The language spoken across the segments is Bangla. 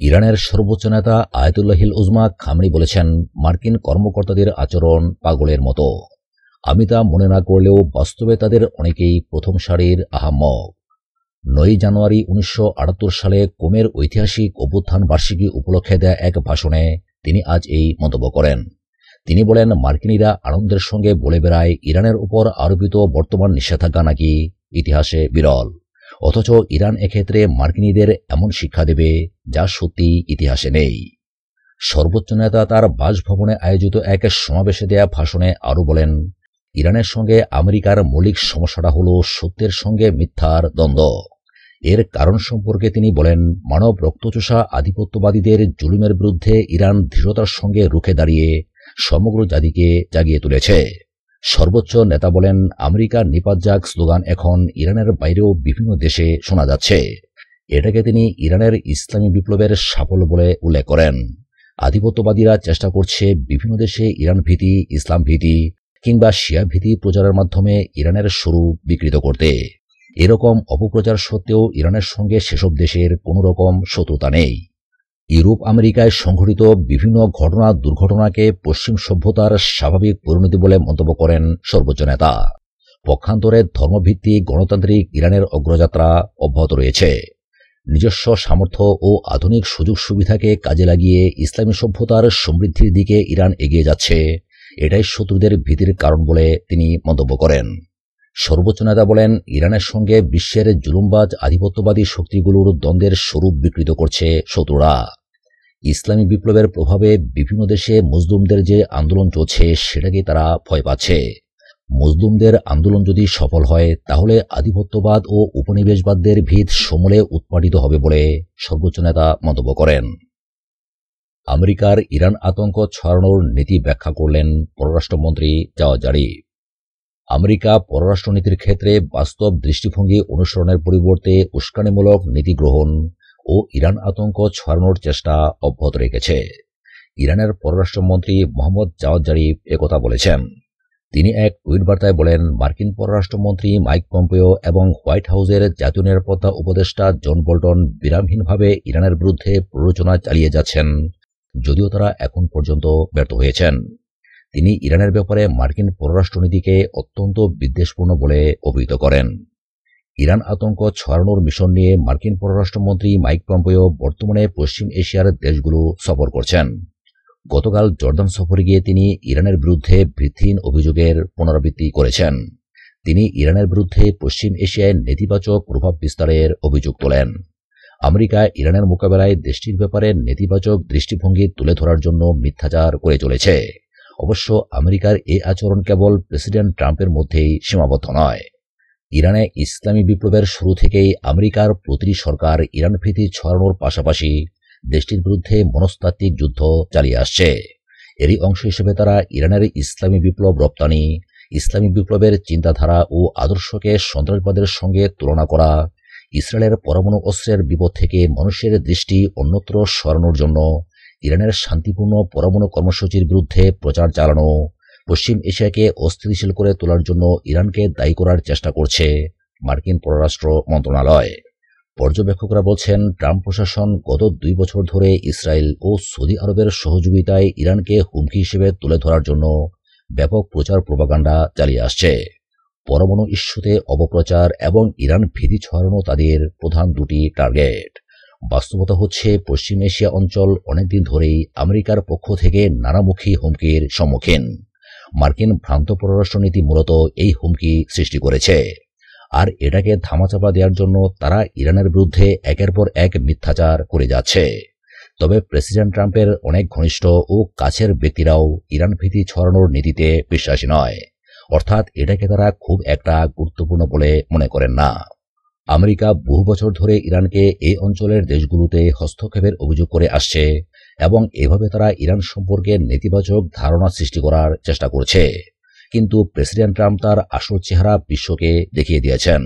ইরানের সর্বোচ্চ নেতা আয়তুল্লাহিল উজমা খামনি বলেছেন, মার্কিন কর্মকর্তাদের আচরণ পাগলের মতো। আমি তা মনে না করলেও বাস্তবে তাদের অনেকেই প্রথম সারির আহাম্মক। নয় জানুয়ারি উনিশশো আটাত্তর সালে কোমের ঐতিহাসিক অভ্যুত্থান বার্ষিকী উপলক্ষে দেয়া এক ভাষণে তিনি আজ এই মন্তব্য করেন। তিনি বলেন, মার্কিনীরা আনন্দের সঙ্গে বলে বেড়ায়, ইরানের উপর আরোপিত বর্তমান নিষেধাজ্ঞা নাকি ইতিহাসে বিরল। অথচ ইরান এক্ষেত্রে মার্কিনীদের এমন শিক্ষা দেবে যা সত্যি ইতিহাসে নেই। সর্বোচ্চ নেতা তার বাসভবনে আয়োজিত এক সমাবেশে দেয়া ভাষণে আরও বলেন, ইরানের সঙ্গে আমেরিকার মৌলিক সমস্যাটা হল সত্যের সঙ্গে মিথ্যার দ্বন্দ্ব। এর কারণ সম্পর্কে তিনি বলেন, মানব রক্তচোষা আধিপত্যবাদীদের জুলুমের বিরুদ্ধে ইরান দৃঢ়তার সঙ্গে রুখে দাঁড়িয়ে সমগ্র জাতিকে জাগিয়ে তুলেছে। সর্বোচ্চ নেতা বলেন আমেরিকার নিপাজ্জাক স্লোগান এখন ইরানের বাইরেও বিভিন্ন দেশে শোনা যাচ্ছে। এটাকে তিনি ইরানের ইসলামী বিপ্লবের সাফল্য বলে উল্লেখ করেন। আধিপত্যবাদীরা চেষ্টা করছে বিভিন্ন দেশে ইরান ভীতি, ইসলাম ভীতি কিংবা শিয়া ভীতি প্রচারের মাধ্যমে ইরানের স্বরূপ বিকৃত করতে। এরকম অপপ্রচার সত্ত্বেও ইরানের সঙ্গে সেসব দেশের কোনো রকম শত্রুতা নেই। ইউরোপ, আমেরিকায় সংঘটিত বিভিন্ন ঘটনা, দুর্ঘটনাকে পশ্চিম সভ্যতার স্বাভাবিক পরিণতি বলে মন্তব্য করেন সর্বোচ্চ নেতা। পক্ষান্তরে ধর্মভিত্তিক গণতান্ত্রিক ইরানের অগ্রযাত্রা অব্যাহত রয়েছে। নিজস্ব সামর্থ্য ও আধুনিক সুযোগ সুবিধাকে কাজে লাগিয়ে ইসলামী সভ্যতার সমৃদ্ধির দিকে ইরান এগিয়ে যাচ্ছে, এটাই শত্রুদের ভীতির কারণ বলে তিনি মন্তব্য করেন। সর্বোচ্চ নেতা বলেন, ইরানের সঙ্গে বিশ্বের জুলুমবাজ আধিপত্যবাদী শক্তিগুলোর দ্বন্দ্বের স্বরূপ বিকৃত করছে শত্রুরা। ইসলামী বিপ্লবের প্রভাবে বিভিন্ন দেশে মুসলিমদের যে আন্দোলন চলছে সেটাকে তারা ভয় পাচ্ছে। মুসলিমদের আন্দোলন যদি সফল হয়, তাহলে আধিপত্যবাদ ও উপনিবেশবাদদের ভিত সমূলে উৎপাদিত হবে বলে সর্বোচ্চ নেতা মন্তব্য করেন। আমেরিকার ইরান আতঙ্ক ছড়ানোর নীতি ব্যাখ্যা করলেন পররাষ্ট্রমন্ত্রী জাওয়াজ জারিফ। আমেরিকা পররাষ্ট্রনীতির ক্ষেত্রে বাস্তব দৃষ্টিভঙ্গি অনুসরণের পরিবর্তে উস্কানিমূলক নীতি গ্রহণ ও ইরান আতঙ্ক ছড়ানোর চেষ্টা অব্যাহত রেখেছে। ইরানের পররাষ্ট্রমন্ত্রী মোহাম্মদ জাওয়াদ জারিফ একথা বলেছেন। তিনি এক টুইট বার্তায় বলেন, মার্কিন পররাষ্ট্রমন্ত্রী মাইক পম্পেও এবং হোয়াইট হাউসের জাতীয় নিরাপত্তা উপদেষ্টা জন বোল্টন বিরামহীনভাবে ইরানের বিরুদ্ধে প্ররোচনা চালিয়ে যাচ্ছেন, যদিও তারা এখন পর্যন্ত ব্যর্থ হয়েছেন। তিনি ইরানের ব্যাপারে মার্কিন পররাষ্ট্রনীতিকে অত্যন্ত বিদ্বেষপূর্ণ বলে অভিহিত করেন। ইরান আতঙ্ক ছড়ানোর মিশন নিয়ে মার্কিন পররাষ্ট্রমন্ত্রী মাইক পম্পেও বর্তমানে পশ্চিম এশিয়ার দেশগুলো সফর করছেন। গতকাল জর্দান সফরে গিয়ে তিনি ইরানের বিরুদ্ধে ভিত্তিহীন অভিযোগের পুনরাবৃত্তি করেছেন। তিনি ইরানের বিরুদ্ধে পশ্চিম এশিয়ায় নেতিবাচক প্রভাব বিস্তারের অভিযোগ তোলেন। আমেরিকা ইরানের মোকাবেলায় দেশটির ব্যাপারে নেতিবাচক দৃষ্টিভঙ্গি তুলে ধরার জন্য মিথ্যাচার করে চলেছে। অবশ্য আমেরিকার এ আচরণ কেবল প্রেসিডেন্ট ট্রাম্পের মধ্যেই সীমাবদ্ধ নয়। ইরানে ইসলামী বিপ্লবের শুরু থেকেই আমেরিকার প্রতিটি সরকার ইরান ভীতি ছড়ানোর পাশাপাশি দেশটির বিরুদ্ধে মনস্তাত্ত্বিক যুদ্ধ চালিয়ে আসছে। এরই অংশ হিসেবে তারা ইরানের ইসলামী বিপ্লব রপ্তানি, ইসলামী বিপ্লবের চিন্তাধারা ও আদর্শকে সন্ত্রাসবাদের সঙ্গে তুলনা করা, ইসরায়েলের পরমাণু অস্ত্রের বিপদ থেকে মানুষের দৃষ্টি অন্যত্র সরানোর জন্য ইরানের শান্তিপূর্ণ পরমাণু কর্মসূচির বিরুদ্ধে প্রচার চালানো পশ্চিম এশিয়াকে অস্থিতিশীল করে তোলার জন্য ইরানকে দায়ী করার চেষ্টা করছে মার্কিন পররাষ্ট্র মন্ত্রণালয়। পর্যবেক্ষকরা বলছেন, ট্রাম্প প্রশাসন গত দুই বছর ধরে ইসরায়েল ও সৌদি আরবের সহযোগিতায় ইরানকে হুমকি হিসেবে তুলে ধরার জন্য ব্যাপক প্রচার প্রবাগান্ডা চালিয়ে আসছে। পরমাণু ইস্যুতে অপপ্রচার এবং ইরান ভীতি ছড়ানো তাদের প্রধান দুটি টার্গেট। বাস্তবতা হচ্ছে পশ্চিম এশিয়া অঞ্চল অনেকদিন ধরেই আমেরিকার পক্ষ থেকে নানামুখী হুমকির সম্মুখীন। মার্কিন ভ্রান্ত পররাষ্ট্রনীতি মূলত এই হুমকি সৃষ্টি করেছে। আর এটাকে ধামাচাপা দেওয়ার জন্য তারা ইরানের বিরুদ্ধে একের পর এক মিথ্যাচার করে যাচ্ছে। তবে প্রেসিডেন্ট ট্রাম্পের অনেক ঘনিষ্ঠ ও কাছের ব্যক্তিরাও ইরান ভীতি ছড়ানোর নীতিতে বিশ্বাসী নয়। অর্থাৎ এটাকে তারা খুব একটা গুরুত্বপূর্ণ বলে মনে করেন না। আমেরিকা বহু বছর ধরে ইরানকে এই অঞ্চলের দেশগুলোতে হস্তক্ষেপের অভিযোগ করে আসছে এবং এভাবে তারা ইরান সম্পর্কে নেতিবাচক ধারণা সৃষ্টি করার চেষ্টা করছে। কিন্তু প্রেসিডেন্ট ট্রাম্প তার আসল চেহারা বিশ্বকে দেখিয়ে দিয়েছেন।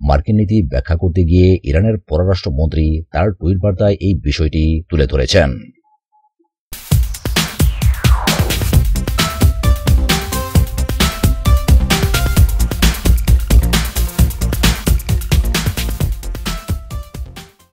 মার্কিন নীতি ব্যাখ্যা করতে গিয়ে ইরানের পররাষ্ট্রমন্ত্রী তার টুইট বার্তায় এই বিষয়টি তুলে ধরেছেন।